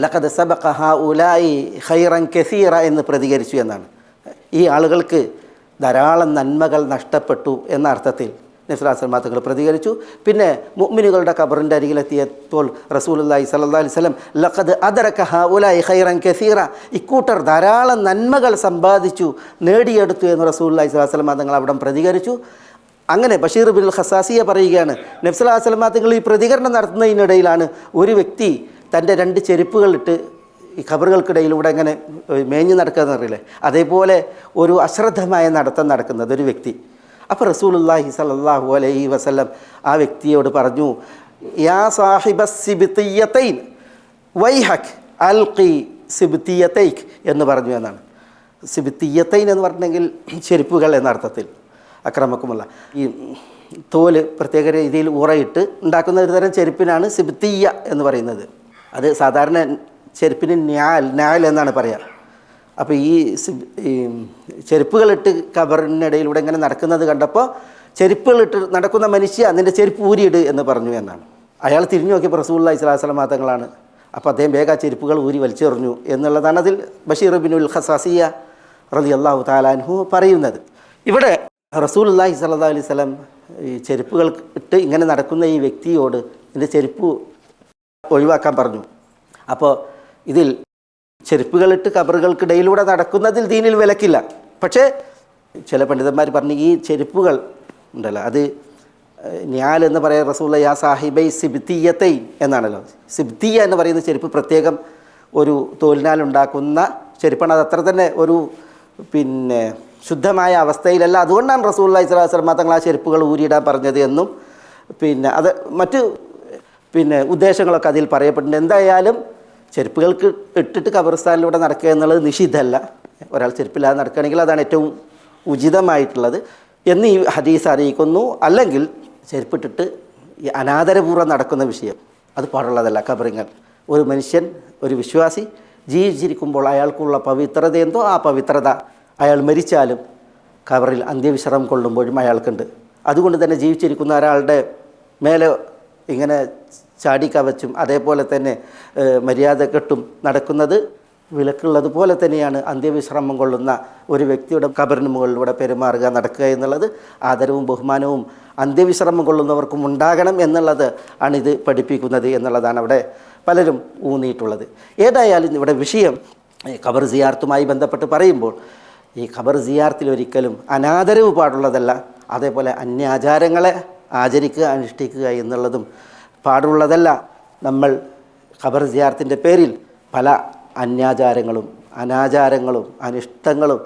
ലഖദ് സബഖ ഹൗലായി ഖൈറൻ കസീറ എന്ന് പ്രതികരിച്ചു എന്നാണ്. ഈ ആളുകൾക്ക് ധാരാളം നന്മകൾ നഷ്ടപ്പെട്ടു എന്ന അർത്ഥത്തിൽ നസ്രാസൽമാ തങ്ങൾ പ്രതികരിച്ചു. പിന്നെ മുഅ്മിനുകളുടെ ഖബറിന്റെ അരികിലെത്തിയപ്പോൾ റസൂലുള്ളാഹി സ്വല്ലല്ലാഹി അലൈഹി വസല്ലം ലഖദ് അദറക ഉലായി ഖൈറൻ കസീറ ഇക്കൂട്ടർ ധാരാളം നന്മകൾ സമ്പാദിച്ചു നേടിയെടുത്തു എന്ന് റസൂലുള്ളാഹി സ്വല്ലല്ലാഹി സ്വലാ വസല്ലം തങ്ങൾ അവിടെ പ്രതികരിച്ചു. അങ്ങനെ ബഷീർ ബിൻ ഖസാസിയ പറയുകയാണ് നബ്സലാ സ്വലമാ തങ്ങൾ ഈ പ്രതികരണം നടത്തുന്നതിനിടയിലാണ് ഒരു വ്യക്തി തന്റെ രണ്ട് ചെരുപ്പുകളിട്ട് ഈ ഖബറുകൾക്കിടയിലൂടെ ഇങ്ങനെ മേഞ്ഞു നടക്കുക അറിയില്ലേ? അതേപോലെ ഒരു അശ്രദ്ധമായ നടത്തം നടക്കുന്നത് ഒരു വ്യക്തി. അപ്പോൾ റസൂലുല്ലാഹി സലല്ലാഹു അലൈഹി വസല്ലം ആ വ്യക്തിയോട് പറഞ്ഞു യാ സാഹിബ സിബിത്തിയത്തൈൻ വൈഹക് അൽഖി സിബിത്തിയത്തൈക്ക് എന്ന് പറഞ്ഞു എന്നാണ്. സിബിത്തിയത്തൈൻ എന്ന് പറഞ്ഞെങ്കിൽ ചെരുപ്പുകൾ എന്ന അർത്ഥത്തിൽ. അക്രമക്കുമല്ല. ഈ തോൽ പ്രത്യേക രീതിയിൽ ഉറയിട്ട് ഉണ്ടാക്കുന്ന ഒരു തരം ചെരുപ്പിനാണ് സിബിത്തിയ എന്ന് പറയുന്നത്. അത് സാധാരണ ചെരുപ്പിന് ന്യാൽ ന്യാൽ എന്നാണ് പറയുക അപ്പോൾ ഈ ചെരുപ്പുകളിട്ട് കബറിനിടയിലൂടെ ഇങ്ങനെ നടക്കുന്നത് കണ്ടപ്പോൾ ചെരുപ്പുകളിട്ട് നടക്കുന്ന മനുഷ്യ അതിന്റെ ചെരുപ്പ് ഊരിയിട് എന്ന് പറഞ്ഞു എന്നാണ്. അയാൾ തിരിഞ്ഞു നോക്കിയപ്പോൾ റസൂള്ള ഇസ്ലാസ്ലം മാതങ്ങളാണ് അപ്പോൾ അദ്ദേഹം വേഗ ചെരുപ്പുകൾ ഊരി വലിച്ചെറിഞ്ഞു എന്നുള്ളതാണ് അതിൽ ബഷീർ ബിനുൽ ഖസാസിയ റതി അള്ളാഹു താലാൻഹു പറയുന്നത്. ഇവിടെ റസൂലുല്ലാഹി സല്ലാ അലൈഹി സ്വലം ഈ ചെരുപ്പുകൾ ഇട്ട് ഇങ്ങനെ നടക്കുന്ന ഈ വ്യക്തിയോട് എന്റെ ചെരുപ്പ് ഒഴിവാക്കാൻ പറഞ്ഞു. അപ്പോൾ ഇതിൽ ചെരുപ്പുകളിട്ട് കബറുകൾക്കിടയിലൂടെ നടക്കുന്നതിൽ ദീനിൽ വിലക്കില്ല. പക്ഷേ ചില പണ്ഡിതന്മാർ പറഞ്ഞു ഈ ചെരുപ്പുകൾ ഉണ്ടല്ലോ അത് ഞാൽ എന്ന് പറയുന്ന റസൂള്ള യാ സാഹിബൈ സിബ്തിയത്തൈ എന്നാണല്ലോ. സിബ്തിയ എന്ന് പറയുന്ന ചെരുപ്പ് പ്രത്യേകം ഒരു തോലിനാൽ ഉണ്ടാക്കുന്ന ചെരുപ്പാണ്. അത് അത്ര തന്നെ ഒരു പിന്നെ ശുദ്ധമായ അവസ്ഥയിലല്ല. അതുകൊണ്ടാണ് റസൂള്ള ഇസ്ലാസ്ലമ തങ്ങൾ ആ ചെരുപ്പുകൾ ഊരിയിടാൻ പറഞ്ഞത് എന്നും പിന്നെ അത് മറ്റ് പിന്നെ ഉദ്ദേശങ്ങളൊക്കെ അതിൽ പറയപ്പെട്ടിട്ടുണ്ട്. എന്തായാലും ചെരുപ്പുകൾക്ക് ഇട്ടിട്ട് കബർസ്ഥാനിലൂടെ നടക്കുക എന്നുള്ളത് നിഷിദ്ധമല്ല. ഒരാൾ ചെരുപ്പില്ലാതെ നടക്കുകയാണെങ്കിൽ അതാണ് ഏറ്റവും ഉചിതമായിട്ടുള്ളത് എന്ന് ഈ ഹദീസ് അറിയിക്കുന്നു. അല്ലെങ്കിൽ ചെരുപ്പിട്ടിട്ട് ഈ അനാദരപൂർവം നടക്കുന്ന വിഷയം അത് പാടുള്ളതല്ല. കബറിങ്ങൾ ഒരു മനുഷ്യൻ ഒരു വിശ്വാസി ജീവിച്ചിരിക്കുമ്പോൾ അയാൾക്കുള്ള പവിത്രത എന്തോ? ആ പവിത്രത അയാൾ മരിച്ചാലും കവറിൽ അന്ത്യവിശ്രമം കൊള്ളുമ്പോഴും അയാൾക്കുണ്ട്. അതുകൊണ്ട് തന്നെ ജീവിച്ചിരിക്കുന്ന ഒരാളുടെ മേലെ ഇങ്ങനെ ചാടി കവച്ചും അതേപോലെ തന്നെ ഏഹ്, മര്യാദ കെട്ടും നടക്കുന്നത് വിലക്കുള്ളത് പോലെ തന്നെയാണ് അന്ത്യവിശ്രമം കൊള്ളുന്ന ഒരു വ്യക്തിയുടെ കബറിന് മുകളിലൂടെ പെരുമാറുക നടക്കുക എന്നുള്ളത് ആദരവും ബഹുമാനവും അന്ത്യവിശ്രമം കൊള്ളുന്നവർക്കും ഉണ്ടാകണം എന്നുള്ളത് ആണ് ഇത് പഠിപ്പിക്കുന്നത് എന്നുള്ളതാണ് അവിടെ പലരും ഊന്നിയിട്ടുള്ളത്. ഏതായാലും ഇവിടെ വിഷയം കബർ സിയാർത്തുമായി ബന്ധപ്പെട്ട് പറയുമ്പോൾ ഈ ഖബർ സിയാർത്തിൽ ഒരിക്കലും അനാദരവ് പാടുള്ളതല്ല അതേപോലെ അന്യാചാരങ്ങളെ ആചരിക്കുക അനുഷ്ഠിക്കുക എന്നുള്ളതും പാടുള്ളതല്ല. നമ്മൾ ഖബർ സിയാർത്തിന്റെ പേരിൽ പല അന്യാചാരങ്ങളും അനാചാരങ്ങളും അനിഷ്ടങ്ങളും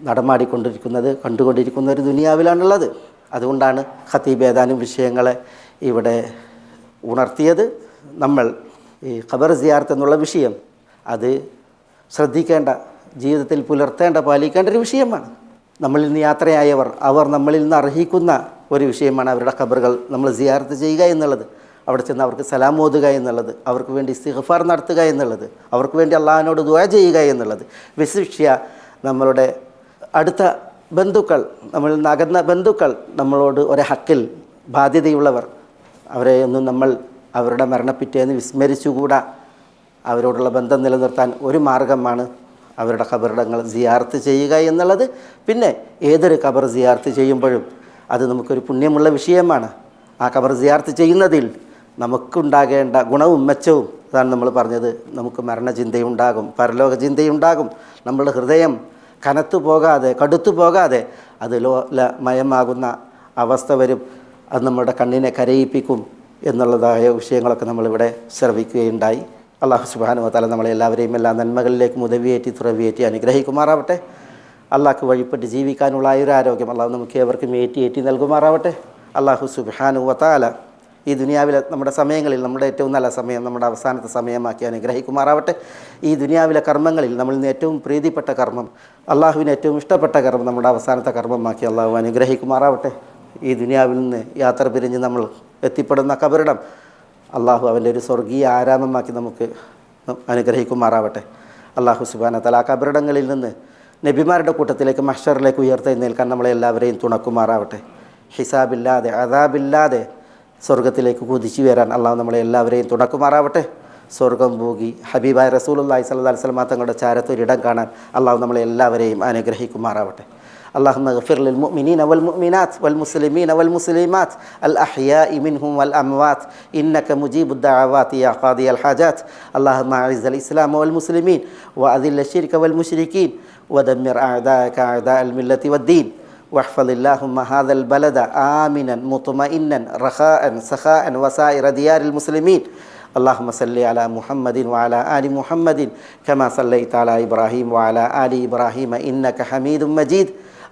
നടമാടിക്കൊണ്ടിരിക്കുന്നത് കണ്ടുകൊണ്ടിരിക്കുന്ന ഒരു ദുനിയാവിലാണുള്ളത്. അതുകൊണ്ടാണ് ഖത്തീബ് ഏതാനും വിഷയങ്ങളെ ഇവിടെ ഉണർത്തിയത്. നമ്മൾ ഈ ഖബർ സിയാർത്ത് എന്നുള്ള വിഷയം അത് ശ്രദ്ധിക്കേണ്ട ജീവിതത്തിൽ പുലർത്തേണ്ട പാലിക്കേണ്ട ഒരു വിഷയമാണ്. നമ്മളിൽ നിന്ന് യാത്രയായവർ അവർ നമ്മളിൽ നിന്ന് അർഹിക്കുന്ന ഒരു വിഷയമാണ് അവരുടെ ഖബറുകൾ നമ്മൾ സിയാർത്ത് ചെയ്യുക എന്നുള്ളത്. അവിടെ ചെന്ന് അവർക്ക് സലാം ഓതുക എന്നുള്ളത് അവർക്ക് വേണ്ടി ഇസ്തിഗ്ഫാർ നടത്തുക എന്നുള്ളത് അവർക്ക് വേണ്ടി അള്ളാഹിനോട് ദുആ ചെയ്യുക എന്നുള്ളത്. വിശിഷ്യ നമ്മളുടെ അടുത്ത ബന്ധുക്കൾ നമ്മളിൽ നിന്ന് അകന്ന ബന്ധുക്കൾ നമ്മളോട് ഒരു ഹക്കിൽ ബാധ്യതയുള്ളവർ അവരെ ഒന്നും നമ്മൾ അവരുടെ മരണപ്പിറ്റേന്ന് വിസ്മരിച്ചുകൂടാ. അവരോടുള്ള ബന്ധം നിലനിർത്താൻ ഒരു മാർഗമാണ് അവരുടെ ഖബറിടങ്ങൾ സിയാർത്ത് ചെയ്യുക എന്നുള്ളത്. പിന്നെ ഏതൊരു ഖബർ സിയാർത്ത് ചെയ്യുമ്പോഴും അത് നമുക്കൊരു പുണ്യമുള്ള വിഷയമാണ്. ആ ഖബർ സിയാർത്ത് ചെയ്യുന്നതിൽ നമുക്കുണ്ടാകേണ്ട ഗുണവും മെച്ചവും അതാണ് നമ്മൾ പറഞ്ഞത്. നമുക്ക് മരണചിന്തയുണ്ടാകും പരലോക ചിന്തയുണ്ടാകും നമ്മളുടെ ഹൃദയം കനത്തു പോകാതെ കടുത്തു പോകാതെ അത് ലോലമയമാകുന്ന അവസ്ഥ വരും. അത് നമ്മുടെ കണ്ണിനെ കരയിപ്പിക്കും എന്നുള്ളതായ വിഷയങ്ങളൊക്കെ നമ്മളിവിടെ ശ്രവിക്കുകയുണ്ടായി. അള്ളാഹു സുബാനു തല നമ്മളെ എല്ലാവരെയും എല്ലാ നന്മകളിലേക്കും ഉദവിയേറ്റി തുറവിയേറ്റി അനുഗ്രഹിക്കുമാറാവട്ടെ. അള്ളാഹ്ക്ക് വഴിപ്പെട്ട് ജീവിക്കാനുള്ള ആയുരാരോഗ്യം അള്ളാഹു നമുക്ക് ഏവർക്കും ഏറ്റി ഏറ്റി നൽകുമാറാവട്ടെ. അള്ളാഹു സുബാനു വത്താല ഈ ദുനിയാവിലെ നമ്മുടെ സമയങ്ങളിൽ നമ്മുടെ ഏറ്റവും നല്ല സമയം നമ്മുടെ അവസാനത്തെ സമയമാക്കി അനുഗ്രഹിക്കുമാറാവട്ടെ. ഈ ദുനിയാവിലെ കർമ്മങ്ങളിൽ നമ്മൾ നിന്ന് ഏറ്റവും പ്രീതിപ്പെട്ട കർമ്മം അള്ളാഹുവിന് ഏറ്റവും ഇഷ്ടപ്പെട്ട കർമ്മം നമ്മുടെ അവസാനത്തെ കർമ്മമാക്കി അള്ളാഹു അനുഗ്രഹിക്കുമാറാവട്ടെ. ഈ ദുനിയാവിൽ നിന്ന് യാത്ര പിരിഞ്ഞ് നമ്മൾ എത്തിപ്പെടുന്ന കബറിടം അള്ളാഹു അവന്റെ ഒരു സ്വർഗീയ ആരാധനമാക്കി നമുക്ക് അനുഗ്രഹിക്കുമാറാവട്ടെ. അള്ളാഹു സുബാന തല കബറിടങ്ങളിൽ നിന്ന് നബിമാരുടെ കൂട്ടത്തിലേക്ക് മഷറിലേക്ക് ഉയർത്തെഴുന്നേൽക്കാൻ നമ്മളെ എല്ലാവരെയും തുണക്കുമാറാവട്ടെ. ഹിസാബില്ലാതെ അതാബില്ലാതെ സ്വർഗത്തിലേക്ക് കുതിച്ചു വരാൻ അള്ളാഹു നമ്മളെ എല്ലാവരെയും തുണക്കുമാറാവട്ടെ. സ്വർഗം പൂകി ഹബീബായ റസൂൽ സ്വല്ലല്ലാഹി അലൈഹി വസല്ലം തങ്ങളുടെ ചാരത്തൊരിടം കാണാൻ അള്ളാഹു നമ്മളെ എല്ലാവരെയും അനുഗ്രഹിക്കുമാറാവട്ടെ. اللهم اغفر للمؤمنين والمؤمنات والمسلمين والمسلمات الأحياء منهم والأموات. إنك مجيب الدعوات يا قاضي الحاجات. اللهم أعز الإسلام والمسلمين وأذل الشرك والمشركين ودمر أعداءك أعداء الملة والدين. واحفظ اللهم هذا البلد آمنا مطمئنا رخاء سخاء وسائر ديار المسلمين. اللهم صل على محمد وعلى آل محمد كما صليت على إبراهيم وعلى آل إبراهيم إنك حميد مجيد.